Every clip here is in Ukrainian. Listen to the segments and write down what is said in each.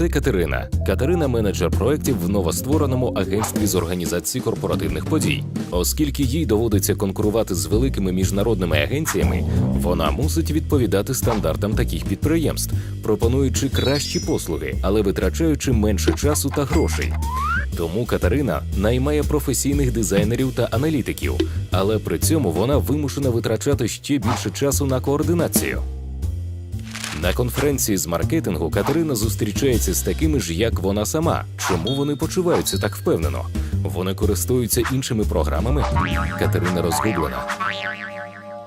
це Катерина. Катерина менеджер проєктів в новоствореному агентстві з організації корпоративних подій. Оскільки їй доводиться конкурувати з великими міжнародними агенціями, вона мусить відповідати стандартам таких підприємств, пропонуючи кращі послуги, але витрачаючи менше часу та грошей. Тому Катерина наймає професійних дизайнерів та аналітиків, але при цьому вона вимушена витрачати ще більше часу на координацію. На конференції з маркетингу Катерина зустрічається з такими ж, як вона сама. Чому вони почуваються так впевнено? Вони користуються іншими програмами? Катерина розгублена.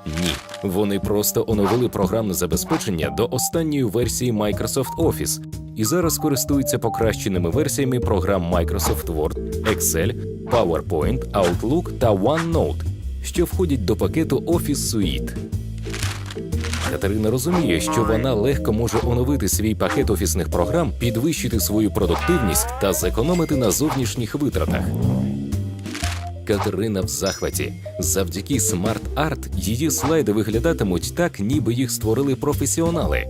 Ні, вони просто оновили програмне забезпечення до останньої версії Microsoft Office і зараз користуються покращеними версіями програм Microsoft Word, Excel, PowerPoint, Outlook та OneNote, що входять до пакету Office Suite. Катерина розуміє, що вона легко може оновити свій пакет офісних програм, підвищити свою продуктивність та зекономити на зовнішніх витратах. Катерина в захваті. Завдяки Smart Art її слайди виглядатимуть так, ніби їх створили професіонали.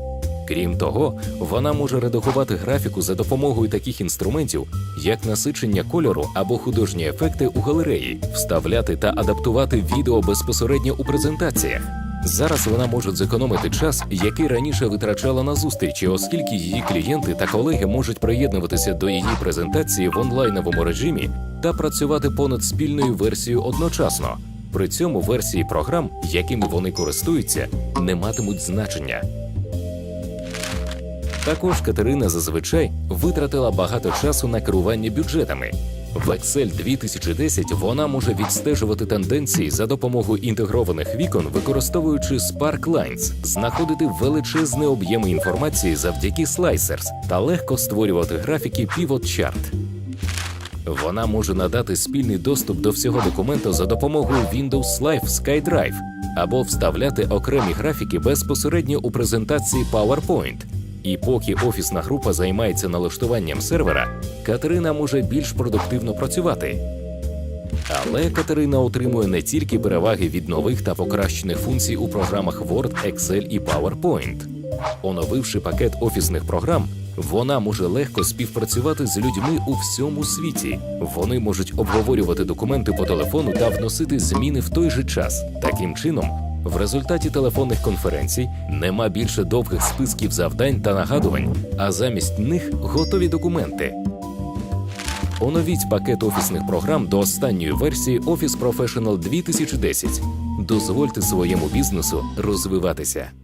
Крім того, вона може редагувати графіку за допомогою таких інструментів, як насичення кольору або художні ефекти у галереї, вставляти та адаптувати відео безпосередньо у презентаціях. Зараз вона може зекономити час, який раніше витрачала на зустрічі, оскільки її клієнти та колеги можуть приєднуватися до її презентації в онлайновому режимі та працювати понад спільною версією одночасно. При цьому версії програм, якими вони користуються, не матимуть значення. Також Катерина зазвичай витратила багато часу на керування бюджетами. В Excel 2010 вона може відстежувати тенденції за допомогою інтегрованих вікон, використовуючи Spark Lines, знаходити величезні об'єми інформації завдяки Slicers та легко створювати графіки Pivot Chart. Вона може надати спільний доступ до всього документу за допомогою Windows Live SkyDrive або вставляти окремі графіки безпосередньо у презентації PowerPoint. І поки офісна група займається налаштуванням сервера, Катерина може більш продуктивно працювати. Але Катерина отримує не тільки переваги від нових та покращених функцій у програмах Word, Excel і PowerPoint. Оновивши пакет офісних програм, вона може легко співпрацювати з людьми у всьому світі. Вони можуть обговорювати документи по телефону та вносити зміни в той же час. Таким чином, в результаті телефонних конференцій нема більше довгих списків завдань та нагадувань, а замість них готові документи. Оновіть пакет офісних програм до останньої версії Office Professional 2010. Дозвольте своєму бізнесу розвиватися.